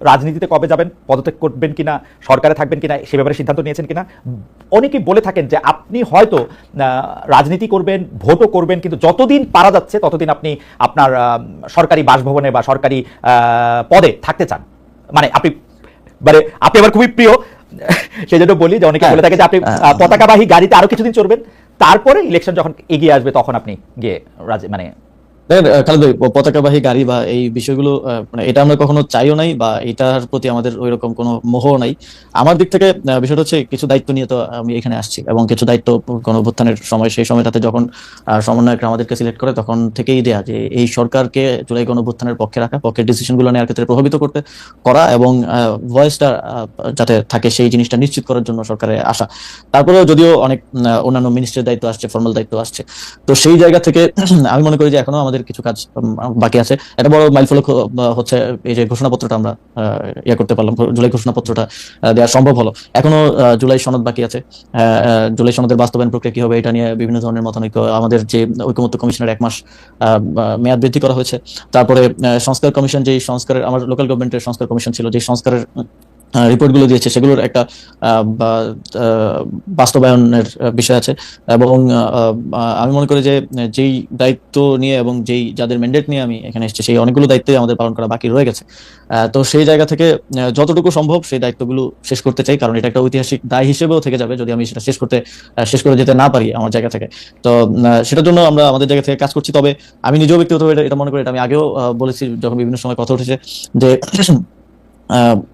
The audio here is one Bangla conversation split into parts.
রাজনীতিতে কবে যাবেন পদত্যাগ করবেন কিনা সরকারে থাকবেন কিনা সে ব্যাপারে সিদ্ধান্ত নিয়েছেন কিনা? অনেকেই বলে থাকেন যে আপনি হয়তো রাজনীতি করবেন ভোটও করবেন কিন্তু যতদিন পারা যাচ্ছে ততদিন আপনি আপনার সরকারি বাসভবনে বা সরকারি আহ, পদে থাকতে চান। মানে আপনি মানে আপনি আমার খুবই প্রিয় সেই জন্য বলি যে অনেকে হ্যাঁ, বলে থাকে যে আপনি হ্যাঁ। পতাকাবাহী গাড়িতে আরও কিছুদিন চড়বেন তারপরে ইলেকশন যখন এগিয়ে আসবে তখন আপনি গিয়ে রাজ- মানে পতাকাবাহী গাড়ি বা এই বিষয়গুলো মানে এটা আমরা কখনো চাইও নাই বা এটার প্রতি আমাদের ওই রকম কোনো মোহ নাই। আমার দিক থেকে বিষয়টা হচ্ছে কিছু দায়িত্ব নিয়ে তো আমি এখানে আসছি এবং কিছু দায়িত্ব সময় সেই সময়টাতে যখন আহ, সমন্বয়করা আমাদেরকে সিলেক্ট করে তখন থেকেই দেয়া যে এই সরকারকে জুলাই গণ অভ্যুত্থানের পক্ষে রাখা পক্ষের ডিসিশনগুলো নেওয়ার ক্ষেত্রে প্রভাবিত করতে করা এবং ভয়েসটা যাতে থাকে সেই জিনিসটা নিশ্চিত করার জন্য সরকারে আসা। তারপরেও যদিও অনেক অন্যান্য মিনিস্ট্রির দায়িত্ব আসছে ফর্মাল দায়িত্ব আসছে। তো সেই জায়গা থেকে আমি মনে করি যে এখনও আমাদের কিছু কাজ বাকি আছে। এটা বড় মাইলফলক হচ্ছে এই যে ঘোষণাপত্রটা আমরা ইয়ে করতে পারলাম, জুলাই ঘোষণাপত্রটা দেওয়া সম্ভব হলো। এখনও জুলাই সনদ বাকি আছে। জুলাই সনদের বাস্তবায়ন প্রক্রিয়া কি হবে এটা নিয়ে বিভিন্ন ধরনের মতানৈক্য, আমাদের যে ঐকমত্য কমিশনের এক মাস মেয়াদ বৃদ্ধি করা হয়েছে। তারপরে সংস্কার কমিশন যে সংস্কারের, আমার লোকাল গভর্নমেন্টের সংস্কার কমিশন ছিল যে সংস্কারের রিপোর্টগুলো দিয়েছে, সেগুলোর একটা বাস্তবায়নের বিষয় আছে। এবং আমি মনে করি যে, যেই দায়িত্ব নিয়ে এবং যেই, যাদের ম্যান্ডেট নিয়ে আমি এখানে এসেছি, সেই অনেকগুলো দায়িত্বই আমাদের পালন করা বাকি রয়ে গেছে। তো সেই জায়গা থেকে যতটুকু সম্ভব সেই দায়িত্বগুলো শেষ করতে চাই, কারণ এটা একটা ঐতিহাসিক দায় হিসেবেও থেকে যাবে যদি আমি সেটা শেষ করতে শেষ করে যেতে না পারি আমার জায়গা থেকে। তো সেটার জন্য আমরা আমাদের জায়গা থেকে কাজ করছি। তবে আমি নিজেও ব্যক্তিগতভাবে এটা- মনে করি, এটা আমি আগেও বলেছি যখন বিভিন্ন সময় কথা উঠেছে যে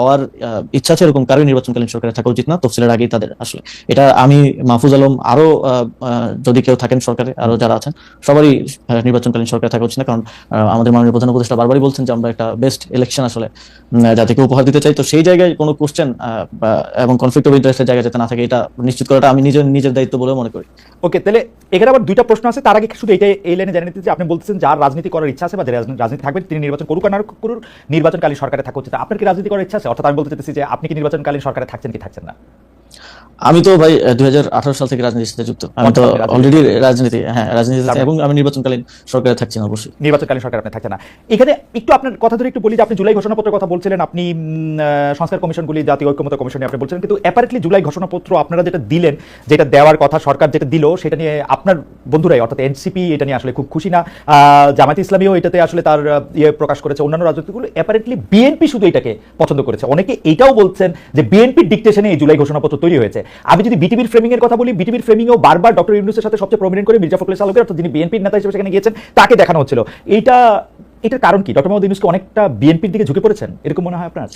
হওয়ার ইচ্ছা আছে এরকম কারোই নির্বাচনকালীন সরকারে থাকা উচিত না। তফসিলের আগেই তাদের আসলে। এটা আমি মাহফুজ আলম আরও যদি কেউ থাকেন সরকারে, আরও যারা আছেন, সবারই নির্বাচনকালীন সরকারে থাকা উচিত না। কারণ আমাদের মাননীয় প্রধান উপদেষ্টা বারবারই বলছেন যে আমরা একটা বেস্ট ইলেকশন আসলে জাতিকে উপহার দিতে চাই। তো সেই জায়গায় কোনো কোশ্চেন এবং কনফ্লিক্ট অফ ইন্টারেস্টের জায়গায় যাতে না থাকে, এটা নিশ্চিত করাটা আমি নিজের নিজের দায়িত্ব বলে মনে করি। ওকে তাহলে এখানে আবার দুইটা প্রশ্ন আছে। তার আগে শুধু এটাই, এই লাইনে জানিয়ে দিতে আপনি বলতেছেন যার রাজনীতি করার ইচ্ছা আছে বা যে রাজনীতি থাকবেন তিনি নির্বাচন করুক আর করুক, নির্বাচনকালীন সরকারে থাকা উচিত। আপনার কি রাজনীতি করার ইচ্ছা আছে? অর্থাৎ আমি বলতে চাইতেছি যে আপনি কি নির্বাচনকালীন সরকারে থাকছেন কি থাকছেন না? আমি তো ভাই দু হাজার আঠারো সাল থেকে রাজনীতির সাথে যুক্ত। আমি তো অলরেডি রাজনীতি হ্যাঁ রাজনীতি এবং আমি নির্বাচনকালীন সরকারে থাকছি না অবশ্যই। নির্বাচনকালীন সরকার আপনি থাকছেন না। এখানে একটু আপনার কথা ধরে একটু বলি যে আপনি জুলাই ঘোষণাপত্রের কথা বলছিলেন আপনি সংস্কার কমিশনগুলি জাতীয় ঐক্যমত কমিশনে আপনি বলছিলেন। কিন্তু অ্যাপারেটলি জুলাই ঘোষণাপত্র আপনারা যেটা দিলেন যেটা দেওয়ার কথা সরকার যেটা দিল সেটা নিয়ে আপনার বন্ধুরাই অর্থাৎ এনসিপি এটা নিয়ে আসলে খুব খুশি না। আহ, জামায়াত ইসলামীও এটাতে আসলে তার ইয়ে প্রকাশ করেছে। অন্যান্য রাজনীতিগুলো অ্যাপারেটলি বিএনপি শুধু এটাকে পছন্দ করেছে। অনেকে এটাও বলছেন যে বিএনপির ডিকটেশনে এই জুলাই ঘোষণাপত্র তৈরি হয়েছে। আমি যদি বিটিভির ফ্রেমিং এর কথা বলি বিটিভির ফ্রেমিংও বারবার ডক্টর ইউনুসের সাথে সবচেয়ে প্রমিনেন্ট করে মির্জা ফখরুল সালকের অর্থাৎ যিনি বিএনপির নেতা হিসেবে সেখানে গিয়েছেন, তাকে দেখানো হচ্ছিল। এইটা এটার কারণ কি? ডক্টর মোহাম্মদ ইউনুসকে অনেকটা বিএনপির দিকে ঝুঁকে পড়েছেন? এরকম মনে হয় আপনার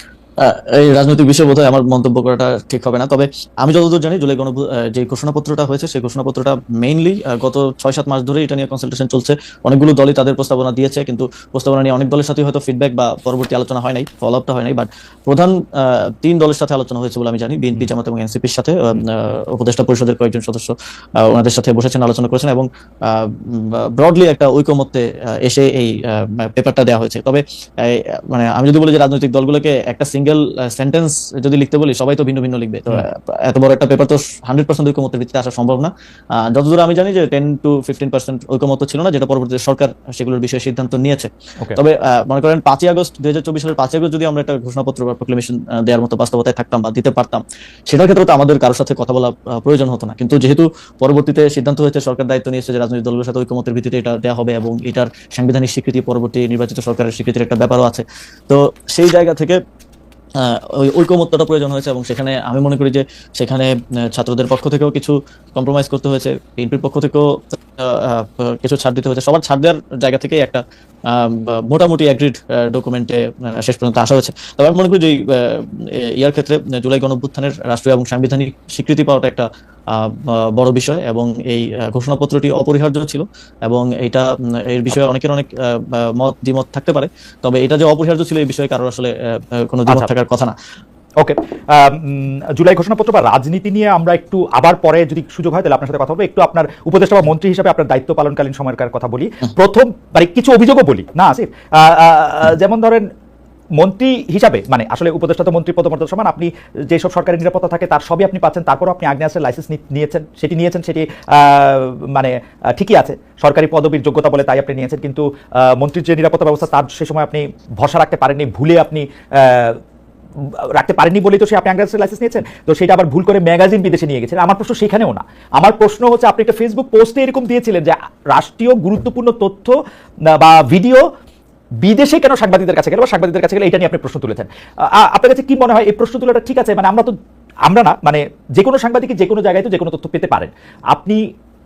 এই রাজনৈতিক বিষয় বোধহয় আমার মন্তব্য করাটা ঠিক হবে না। তবে আমি যতদূর জানি, জুলাই গণ যে ঘোষণাপত্রটা হয়েছে, সেই ঘোষণাপত্রটা মেইনলি গত ছয় সাত মাস ধরে এটা নিয়ে কনসালটেশন চলছে। অনেকগুলো দলই তাদের প্রস্তাবনা দিয়েছে, কিন্তু প্রস্তাবনা নিয়ে অনেক দলের সাথে হয়তো ফিডব্যাক বা পরবর্তী আলোচনা হয় নাই ফলো আপটা হয় নাই বাট প্রধান তিন দলের সাথে আলোচনা হয়েছে বলে আমি জানি। বিএনপি জামাত এবং এনসিপির সাথে উপদেষ্টা পরিষদের কয়েকজন সদস্য ওনাদের সাথে বসেছেন, আলোচনা করেছেন এবং ব্রডলি একটা ঐকমত্যে এসে এই পেপারটা দেওয়া হয়েছে। তবে মানে আমি যদি বলি যে রাজনৈতিক দলগুলোকে একটা সিঙ্গেল সেন্টেন্স যদি লিখতে বলি সবাই তো ভিন্ন ভিন্ন লিখবে। তো এত বড় একটা পেপার তো হান্ড্রেড পার্সেন্ট ঐকমত্যের ভিত্তিতে আসা সম্ভব না। যতদূর আমি জানি যে টেন টু ফিফটিন পার্সেন্ট ঐকমত্য ছিল না যেটা পরবর্তীতে সরকার সেগুলোর বিষয়ে সিদ্ধান্ত নিয়েছে। তবে মনে করেন পাঁচই আগস্ট দুই হাজার চব্বিশ সালের পাঁচই আগস্ট যদি আমরা একটা ঘোষণাপত্র বা প্রক্লেমেশন দেওয়ার মতো বাস্তবতায় থাকতাম বা দিতে পারতাম সেটার ক্ষেত্রে তো আমাদের কারোর সাথে কথা বলা প্রয়োজন হতো না। কিন্তু যেহেতু পরবর্তীতে সিদ্ধান্ত হয়েছে সরকার দায়িত্ব নিয়েছে যে রাজনৈতিক দলগুলোর সাথে ঐকমতের ভিত্তিতে এটা দেওয়া হবে এবং এটার সাংবিধানিক স্বীকৃতি পরবর্তী নির্বাচিত সরকারের স্বীকৃতির একটা ব্যাপারও আছে। তো সেই জায়গা থেকে ওই ঐকমত্যটা প্রয়োজন হয়েছে এবং সেখানে আমি মনে করি যে সেখানে ছাত্রদের পক্ষ থেকেও কিছু কম্প্রোমাইজ করতে হয়েছে। বিএনপির পক্ষ থেকেও কিছু ছাড় দিতে হয়েছে। সবার ছাড় দেওয়ার জায়গা থেকেই একটা মোটামুটি অ্যাগ্রিড ডকুমেন্টে শেষ পর্যন্ত আসা হয়েছে। তবে আমি মনে করি যে ইয়ার ক্ষেত্রে জুলাই গণঅভ্যুত্থানের রাষ্ট্রীয় এবং সাংবিধানিক স্বীকৃতি পাওয়াটা একটা বড় বিষয় এবং এই ঘোষণাপত্রটি অপরিহার্য ছিল এবং এটা এর বিষয়ে অনেকের অনেক মত দ্বিমত থাকতে পারে। তবে এটা যে অপরিহার্য ছিল এই বিষয়ে কারোর আসলে কোনো দ্বিমত আচ্ছা। থাকার কথা না। ওকে জুলাই ঘোষণাপত্র বা রাজনীতি নিয়ে আমরা একটু আবার পরে যদি সুযোগ হয় তাহলে আপনার সাথে কথা বলব। একটু আপনার উপদেষ্টা বা মন্ত্রী হিসাবে আপনার দায়িত্ব পালনকালীন সময়কার কথা বলি। প্রথম মানে কিছু অভিযোগও বলি। না আসিফ? যেমন ধরেন মন্ত্রী হিসাবে মানে আসলে উপদেষ্টা তো মন্ত্রী, পদমর্যাদা সমান, আপনি যেসব সরকারি নিরাপত্তা থাকে তার সবই আপনি পাচ্ছেন, তারপরও আপনি আগ্নেয়াস্ত্রের লাইসেন্স নিয়েছেন, সেটি নিয়েছেন, সেটি মানে ঠিকই আছে, সরকারি পদবীর যোগ্যতা বলে তাই আপনি নিয়েছেন, কিন্তু মন্ত্রীর যে নিরাপত্তা ব্যবস্থা তার সে সময় আপনি ভরসা রাখতে পারেননি, ভুলে আপনি রাখতে পারেনি বলেই তো সে আপনি আগ্রাসের লাইসেন্স নিয়েছেন, তো সেটা আবার ভুল করে ম্যাগাজিন বিদেশে নিয়ে গেছেন। আমার প্রশ্ন সেখানেও না, আমার প্রশ্ন হচ্ছে আপনি একটা ফেসবুক পোস্টে এরকম দিয়েছিলেন যে রাষ্ট্রীয় গুরুত্বপূর্ণ তথ্য বা ভিডিও বিদেশে কেন সাংবাদিকদের কাছে গেলে বা সাংবাদিকদের কাছে গেলে এটা নিয়ে আপনি প্রশ্ন তুলেছেন? আপনার কাছে কি মনে হয় এই প্রশ্ন তোলাটা ঠিক আছে? মানে আমরা তো, আমরা না মানে যে কোনো সাংবাদিক যে কোনো জায়গায় তো যে কোনো তথ্য পেতে পারেন। আপনি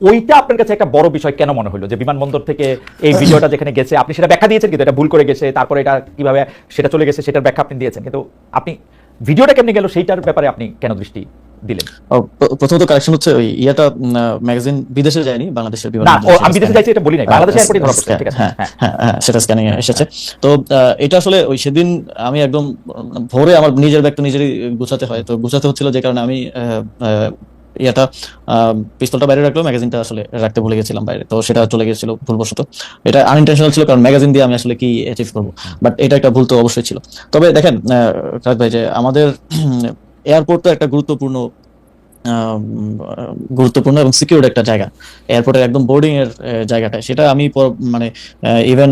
ওইটা আপনার কাছে একটা বড় বিষয় কেন মনে হলো? যে বিমানবন্দর থেকে এই ভিডিওটা যেখানে গেছে, আপনি সেটা ব্যাখ্যা দিয়েছেন কিন্তু এটা ভুল করে গেছে, তারপরে এটা কীভাবে সেটা চলে গেছে সেটার ব্যাখ্যা আপনি দিয়েছেন। কিন্তু আপনি, ভিডিওটা কেমনি গেল সেইটার ব্যাপারে আপনি কেন দৃষ্টি দিলেন? প্রথমত কারেকশন হচ্ছে ওই ইয়াটা ম্যাগাজিন বিদেশে যায়নি বাংলাদেশের বিভিন্ন না আমি বিদেশে যাইছি এটা বলি নাই বাংলাদেশে এয়ারপোর্টে ধরা পড়ছে ঠিক আছে? হ্যাঁ হ্যাঁ হ্যাঁ হ্যাঁ সেটা স্ক্যানিং এ এসেছে। তো এটা আসলে ওই সেদিন আমি একদম ভোরে আমার নিজের ব্যাগটা নিজেরই গুছাতে হয়। তো গুছাতে হচ্ছিল যে কারণে আমি ইয়াটা পিস্তলটা বাইরে রাখল ম্যাগাজিনটা আসলে রাখতে ভুলে গেছিলাম বাইরে। তো সেটা চলে গেছিল ভুলবশত। এটা আনইনটেনশনাল ছিল কারণ ম্যাগাজিন দিয়ে আমি আসলে কি অ্যাচিভ করব? বাট এটা একটা ভুল তো অবশ্যই ছিল। তবে দেখেন ভাই যে আমাদের এয়ারপোর্ট তো একটা গুরুত্বপূর্ণ গুরুত্বপূর্ণ এবং সিকিউর একটা জায়গা। এয়ারপোর্টের একদম বোর্ডিং এর জায়গাটা সেটা আমি মানে ইভেন